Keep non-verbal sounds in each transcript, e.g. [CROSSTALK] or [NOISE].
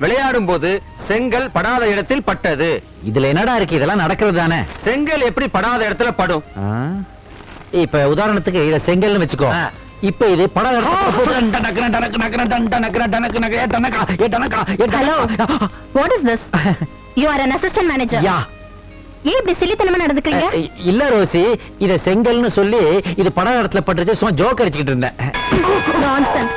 விளையாடும் போது செங்கல் படாத இடத்தில் பட்டது இதுல என்னடா இருக்கு இதெல்லாம் நடக்கிறது தானே செங்கல் எப்படி படாத இடத்துல படும்? இப்ப உதாரணத்துக்கு இத செங்கல்னு வச்சுக்கோ. இப்ப இது படம் hello what is this you are an assistant manager யா ஏன் இப்படி சில்லித்தனமா நடந்துக்கிறீங்க அஹ், இல்ல ரோசி இத செங்கல்னு சொல்லி இது படம் இடத்துல பட்டுருச்சு சும்மா ஜோக் அடிச்சுக்கிட்டு இருந்தேன் நான்சென்ஸ்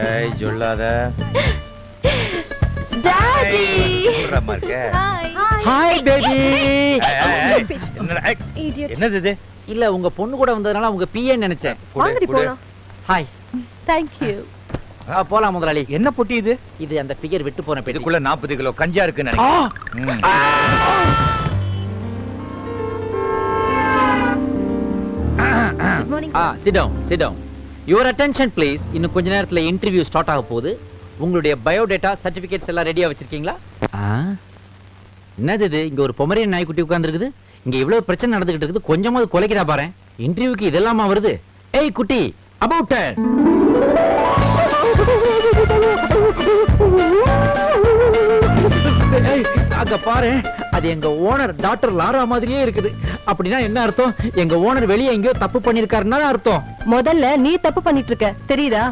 ஏய் சொல்லாத. டாடி. இருக்க. ஹாய் பேபி என்னது இது? இல்ல உங்க பொண்ணு கூட வந்ததுனால உங்க பிஏ நினைச்சேன். வாங்கடி. போலாம். ஹாய் தேங்க் யூ போலாம் முதலாளி. என்ன பொட்டி இது? இது அந்த பிகர் விட்டு போன பெட்டி. இதுக்குள்ள 40 கிலோ கஞ்சா இருக்குன்னு நினைக்கிறேன். Good morning ah sit down sit down your attention please இன்னும் கொஞ்ச நேரத்துல இன்டர்வியூ ஸ்டார்ட் ஆக போகுது. உங்களுடைய பயோடேட்டா சர்டிபிகேட்ஸ் எல்லாம் ரெடியா வச்சிருக்கீங்களா? என்னது இது? இங்க ஒரு பொமரியன் நாய்க்குட்டி உட்கார்ந்திருக்குது. இங்க இவ்வளவு பிரச்சனை நடந்துகிட்டு இருக்குது. கொஞ்சமாவது குலைக்கிறா பாரு இன்டர்வியூக்கு இதெல்லாமா வருது? ஏய் குட்டி அபவுட் அங்க பாரு அது எங்க ஓனர் டாக்டர் லாரா மாதிரியே இருக்குது. அப்படின்னா என்ன அர்த்தம்? எங்க ஓனர் வெளியே எங்கேயோ தப்பு பண்ணிருக்காருன்னா அர்த்தம். முதல்ல நீ தப்பு பண்ணிட்டு இருக்க தெரியுதா?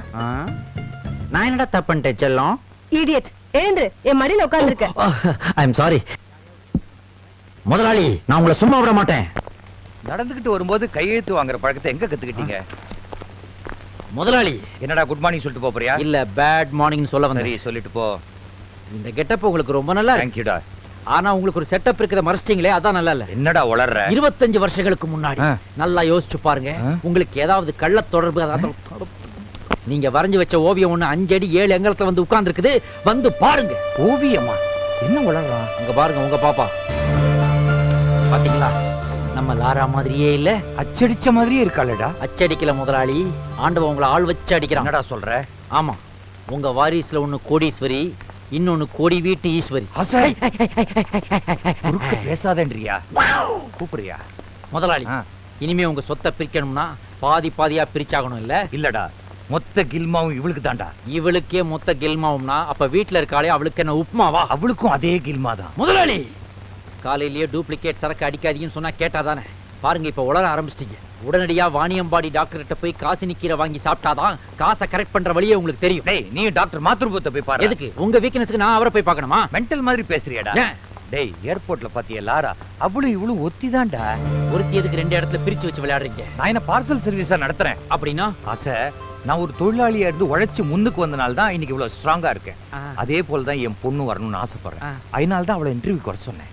நான் என்னடா தப்பு பண்ணிட்டேன் செல்லம்? இடியட் எழுந்து என் மடியில உட்கார்ந்திருக்க. ஐ எம் சாரி முதலாளி நான் உங்களை சும்மா விட மாட்டேன். நடந்துகிட்டு வரும்போது கையெழுத்து வாங்குற பழக்கத்தை எங்க கத்துக்கிட்டீங்க? முதலாளி. என்னடா குட் மார்னிங் சொல்லிட்டு போறியா? இல்ல பேட் மார்னிங் சொல்ல சரி வந்தேன் சொல்லிட்டு போ. இந்த கெட்டப் உங்களுக்கு ரொம்ப நல்லா இருக்கு. தேங்க்யூடா ஆனா உங்களுக்கு ஒரு செட்டப் இருக்கிறத மறைச்சிட்டீங்களே அதான் நல்லா இல்ல. என்னடா உளர்ற? இருபத்தஞ்சு வருஷங்களுக்கு முன்னாடி. நல்லா யோசிச்சு பாருங்க. உங்களுக்கு ஏதாவது கள்ள தொடர்பு நீங்க வரைஞ்சு வச்ச ஓவியம் ஒண்ணு அஞ்சு அடி ஏழு எங்கலத்துல வந்து உட்கார்ந்து இருக்குது வந்து பாருங்க. ஓவியமா? என்ன உளறான் அங்க பாருங்க உங்க பாப்பா. பாத்தீங்களா? நம்ம லாரா மாதிரியே இல்ல. அச்சடிச்ச மாதிரியே இருக்காளடா. அச்சடிக்கல முதலாளி. ஆண்டவன் உங்களை ஆள் வச்சு அடிக்கிறான். என்னடா சொல்ற? ஆமா. உங்க வாரிசுல ஒண்ணு கோடீஸ்வரி இன்னொன்னு கோடி வீட்டு ஈஸ்வரி. பேசாதேன்றியா? கூப்பிடுறியா? முதலாளி. இனிமே உங்க சொத்தை பிரிக்கணும்னா பாதி பாதியா பிரிச்சாகணும் இல்ல? இல்லடா. மொத்த கில்மாவும் இவளுக்கு தான்டா. இவளுக்கே மொத்த கெல்மாவும்னா அப்ப வீட்ல இருக்காளே அவளுக்கு என்ன உப்புமாவா அவளுக்கும் அதே கில்மா தான் முதலாளி! காலையிலேயே டூப்ளிகேட் சரக்கு அடிக்காதீங்கன்னு சொன்னா கேட்டாதானே பாருங்க இப்ப உளர ஆரம்பிச்சிட்டீங்க. உடனடியா வாணியம்பாடி டாக்டர் கிட்ட போய் காசினி கீரை வாங்கி சாப்பிட்டாதான் காசை கரெக்ட் பண்ற வழியே உங்களுக்கு தெரியும். டேய் நீ டாக்டர் மாத்ருபத்தை போய் பாரு. எதுக்கு? உங்க வீக்னஸ்க்கு நான் அவரை போய் பார்க்கணுமா? மென்டல் மாதிரி பேசுறியாடா? டேய் ஏர்போர்ட்ல பாத்தியா லாரா? அவளும் இவளும் ஒத்திதான்டா. ஒருத்தி எதுக்கு ரெண்டு இடத்துல பிரிச்சு வச்சு விளையாடுறீங்க? நான் என்ன பார்சல் சர்வீஸா நடத்துறேன். அப்படின்னா? ஆசை நான் ஒரு தொழிலாளியா இருந்து உழைச்சு முன்னுக்கு வந்தனால தான் இன்னைக்கு இவ்வளவு ஸ்ட்ராங்கா இருக்கேன். அதே போல தான் என் பொண்ணு வரணும்னு ஆசைப்படுறேன். அதனால தான் அவளை இன்டர்வியூ வர சொன்னேன்.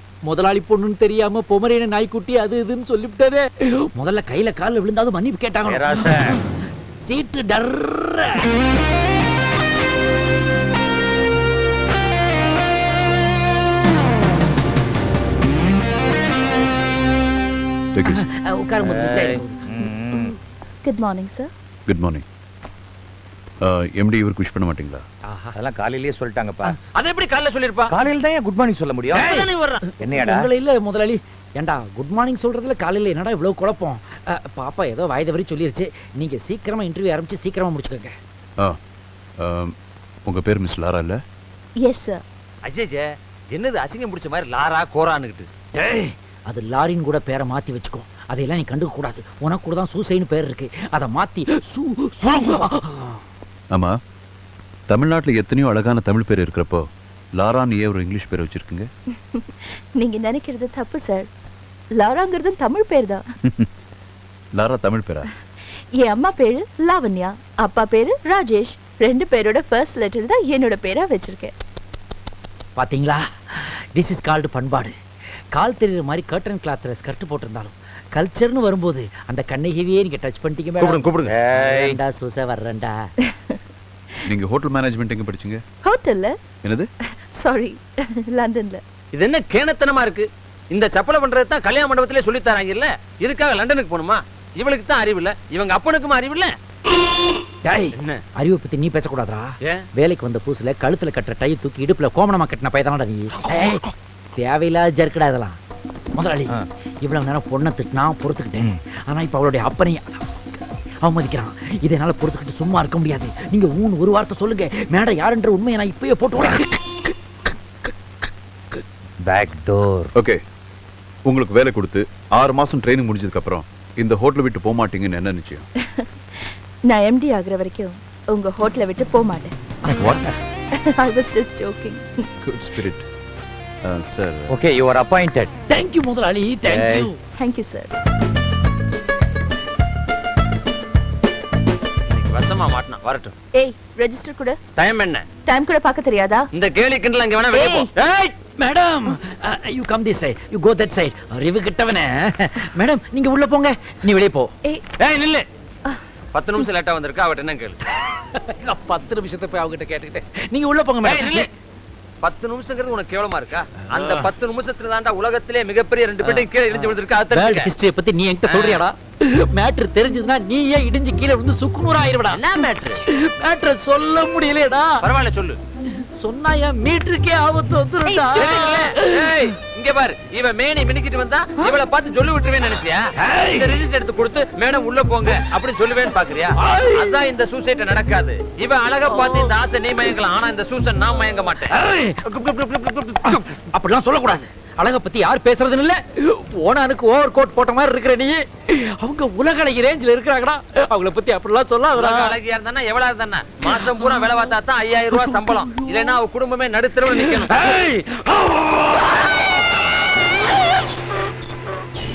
முதலாளி பொண்ணுன்னு தெரியாம பொமரேன நாய்க்குட்டி அது இதுன்னு சொல்லிவிட்டதே முதல்ல கையில கால்ல விழுந்தாலும் மன்னிப்பு கேட்டாங்க. சீட்டு டர்ற. ம். Good morning sir good morning MD இவருக்கு விஷ் பண்ண மாட்டீங்களா? ஆஹா. அதெல்லாம் காலையிலேயே சொல்லிட்டாங்கப்பா. அதை எப்படி காலைல சொல்லிருப்பா காலையில தான் குட் மார்னிங் சொல்ல முடியும்? உங்களை இல்ல முதலாளி. ஏண்டா குட் மார்னிங் சொல்றதுல காலையில என்னடா இவ்வளவு குழப்பம்? பாப்பா ஏதோ வாய்த வரி சொல்லிருச்சு. நீங்க சீக்கிரமா இன்டர்வியூ ஆரம்பிச்சு சீக்கிரமா முடிச்சுக்கோங்க. உங்க பேர் மிஸ் லாரா இல்ல? எஸ் சார் அஜய்ஜே என்னது அசிங்கம் பிடிச்ச மாதிரி லாரா கோரான்னுகிட்டு? டேய், அது லாரின் கூட பேரை மாத்தி வச்சுக்கோ. அதையெல்லாம் நீ கண்டுக்க கூடாது உனக்கு கூட தான் சூசைன்னு பேர் இருக்கு. அதை மாத்தி சூ சூ- ஆமா. தமிழ்நாட்டுல எத்தனையோ அழகான தமிழ் பேர் இருக்கிறப்போ லாரான்னு ஏன் ஒரு இங்கிலீஷ் பேர் வச்சிருக்கீங்க? [LAUGHS] நீங்க நினைக்கிறது தப்பு சார். லாராங்கிறது தமிழ் பேர் தான். [LAUGHS] லாரா தமிழ் பேரா? [LAUGHS] என் அம்மா பேரு லாவண்யா அப்பா பேரு ராஜேஷ். ரெண்டு பேரோட ஃபர்ஸ்ட் லெட்டர் தான் என்னோட பேரா வச்சிருக்கேன். பாத்தீங்களா? திஸ் இஸ் கால்டு பண்பாடு. கால் தெரியுற மாதிரி கர்டன் கிளாத்ல ஸ்கர்ட் போட்டிருந்தாலும் கல்ச்சர்னு வரும்போது அந்த கண்ணகிவியே நீங்க டச் பண்ணிட்டீங்க கூப்பிடுங்க மேடம் கூப்பிடுங்க சூச வர்றேன்டா நீங்க ஹோட்டல் மேனேஜ்மெண்ட் எங்க படிச்சீங்க? ஹோட்டல்ல என்னது? சாரி லண்டன்ல இது என்ன கேணத்தனமா இருக்கு? இந்த சப்பலை பண்றது தான் கல்யாண மண்டபத்திலே சொல்லி தராங்க இல்ல இதுக்காக லண்டனுக்கு போகணுமா? இவளுக்கு தான் அறிவு இல்ல. இவங்க அப்பனுக்கும் அறிவு இல்ல. டேய் என்ன? அறிவை பத்தி நீ பேசக்கூடாதா வேலைக்கு வந்த புதுசுல கழுத்துல கட்டுற டை தூக்கி இடுப்புல கோமணமா கட்டின பையதானடா நீ. தேவையில்லாத ஜர்க்கடா இதெல்லாம். முதலாளி. இவ்வளவு நேரம் பொண்ணை திட்டினா பொறுத்துக்கிட்டேன். ஆனா இப்ப அவளுடைய அப்பனை அவமதிக்கிறான். இதை என்னால பொறுத்துக்கிட்டு சும்மா இருக்க முடியாது. நீங்க ஊன் ஒரு வார்த்தை சொல்லுங்க. மேடம் யாருன்ற உண்மையை நான் இப்பயே போட்டு. பேக் டோர் ஓகே உங்களுக்கு வேலை கொடுத்து ஆறு மாசம் ட்ரைனிங் முடிஞ்சதுக்கு அப்புறம் இந்த ஹோட்டலை விட்டு போக மாட்டீங்கன்னு என்ன நிச்சயம்? [LAUGHS] நான் எம்டி ஆகுற வரைக்கும் உங்க ஹோட்டலை விட்டு போக மாட்டேன் I was just joking good spirit sir okay you are appointed Thank you முதலாளி. Thank you. Thank you sir இன்னைக்கு வசமா மாட்டினான் வரட்டும். ஏய் ரெஜிஸ்டர் கூட. டைம் என்ன? டைம் கூட பார்க்க தெரியாதா? இந்த கேலி கிண்டல் அங்க வேணா வெளியே போ. ஏய். Madam you come this side you go that side அறிவு கிட்டவனே. மேடம் நீங்க உள்ள போங்க. நீ வெளியே போ. ஏய். ஏய் நில்லு. பத்து நிமிஷம் லேட்டா வந்திருக்கா அவட்ட என்ன கேளு? நான் பத்து நிமிஷத்தை போய் அவகிட்ட கேட்டுக்கிட்டேன். நீங்க உள்ள போங்க மேடம். பத்து நிமிஷங்கிறது உனக்கு கேவலமா இருக்கா? அந்த பத்து நிமிஷத்துல தாண்டா உலகத்திலே மிகப்பெரிய ரெண்டு பேட்டையும் கீழே இடிஞ்சு விழுந்திருக்கா. ஹிஸ்டரியை பத்தி நீ என்கிட்ட சொல்றியாடா? மேட்ரு தெரிஞ்சதுன்னா நீ ஏன் இடிஞ்சு கீழே விழுந்து சுக்குநூறு ஆயிருவடா. என்ன மேட்ரு? மேட்ரு சொல்ல முடியலடா பரவாயில்ல சொல்லு. சொன்னா என் மீட்டருக்கே ஆபத்து வந்துருடா ஏய், இங்க பாரு. இவ மேனி மினிக்கிட்டு வந்தா இவள பார்த்து சொல்லி விட்டுருவேன்னு நினைச்சியா? இந்த ரெஜிஸ்டர் எடுத்து கொடுத்து மேடம் உள்ள போங்க அப்படின்னு சொல்லுவேன்னு பாக்குறியா? அதான் இந்த சூசைட் நடக்காது. இவ அழகா பார்த்து இந்த ஆசை நீ மயங்கலாம். ஆனா இந்த சூசன் நான் மயங்க மாட்டேன். அப்படிலாம் சொல்லக்கூடாது. அழக பத்தி யார் பேசுறதுன்னு இல்ல. ஓனானுக்கு ஓவர் கோட் போட்ட மாதிரி இருக்கிற நீ. அவங்க உலக அழகி ரேஞ்சில இருக்கிறாங்கடா. அவங்கள பத்தி அப்படிலாம் உலக அழகியா இருந்தா எவ்வளவு இருந்தா மாசம் பூரா வேலை பார்த்தா தான் ஐயாயிரம் ரூபாய் சம்பளம். இல்லைன்னா அவ குடும்பமே நடுத்தரவுல நிக்கணும்.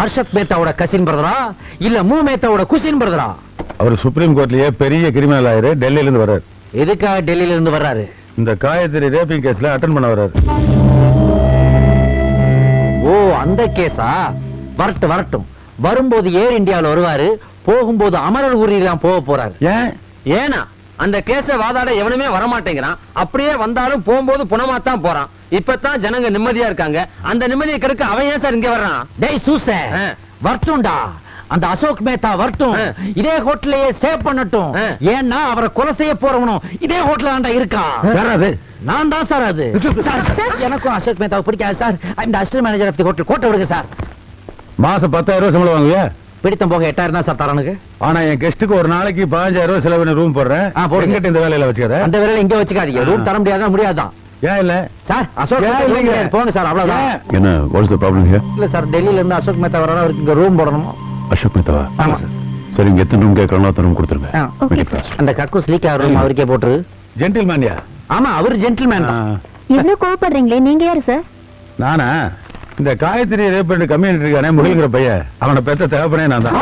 ஹர்ஷத் மேத்தாவோட கசின் பிரதரா இல்ல மூ மேத்தாவோட குசின் பிரதரா அவர் சுப்ரீம் கோர்ட்லயே பெரிய கிரிமினல் ஆயிரு டெல்லியில இருந்து வர்றாரு. எதுக்காக டெல்லியில இருந்து வர்றாரு? இந்த காயத்ரி ரேப்பிங் கேஸ்ல அட்டன் பண்ண வர்றாரு. ஓ அந்த கேஸா வரட்டும் வரட்டும். வரும்போது ஏர் இந்தியாவுல வருவாரு போகும்போது அமரர் ஊரிலாம் போக போறாரு. ஏன்? ஏனா அந்த கேஸ வாதாட எவனுமே வரமாட்டேங்கிறான். அப்படியே வந்தாலும் போகும்போது புனமாத்தான் போறான். இப்பதான் ஜனங்க நிம்மதியா இருக்காங்க. அந்த நிம்மதியை கெடுக்க அவன் ஏன் சார் இங்க வர்றான்? டேய் சூச. வரட்டும்டா. அந்த அசோக் மேத்தா வரட்டும். இதே ஹோட்டலையே ஸ்டே பண்ணட்டும். ஏன்னா அவரை கொலை செய்ய போறவனும் இதே ஹோட்டல் ஆண்டா இருக்கான் யாராது நான் தான் சார் அது. எனக்கும் அசோக் மேத்தாவை பிடிக்காது சார். இந்த assistant manager of the hotel கோட்டை விடுங்க சார். மாசம் பத்தாயிரம் ரூபாய் சம்பளம் வாங்குவியா? பிடித்தம் போக எட்டாயிரம் தான் சார் தரனுக்கு ஆனா என் கெஸ்ட்டுக்கு ஒரு நாளைக்கு பதினஞ்சாயிரம் ரூபாய் செலவு ரூம் போடுறேன். இந்த வேலையில வச்சுக்காத. அந்த விரல இங்க வச்சுக்காதீங்க. ரூம் தர முடியாதான் முடியாதான் ஏன் இல்ல? சார் அசோக் இல்லைங்க? போங்க சார் அவ்வளவுதான்? என்ன வாட்ஸ் த ப்ராப்ளம் ஹியர் இல்ல சார் டெல்லியில இருந்து அசோக் மேத்தா வரணும் அவருக்கு இங்க ரூம் போடணும்? அசோக் மேத்தாவா? ஆமா. சரி. இங்க எத்தனை ரூம் கேட்கறாங்களோ அத்தனை ரூம் கொடுத்துருங்க. அந்த கக்கூஸ் லீக் ஆகிற ரூம் அவருக்கே போட்டுரு. ஜென்டில்மேன்யா ஆமா அவர் ஜென்டில்மேன் தான். இவ்ளோ கோவப்படுறீங்களே நீங்க யாரு சார்? நானா? இந்த காயத்ரி ரேப் பண்ணி கம்யூனிட்டி இருக்கானே முடிங்கிற பையன். அவனை பெத்த தேவைப்பனே நான் தான்.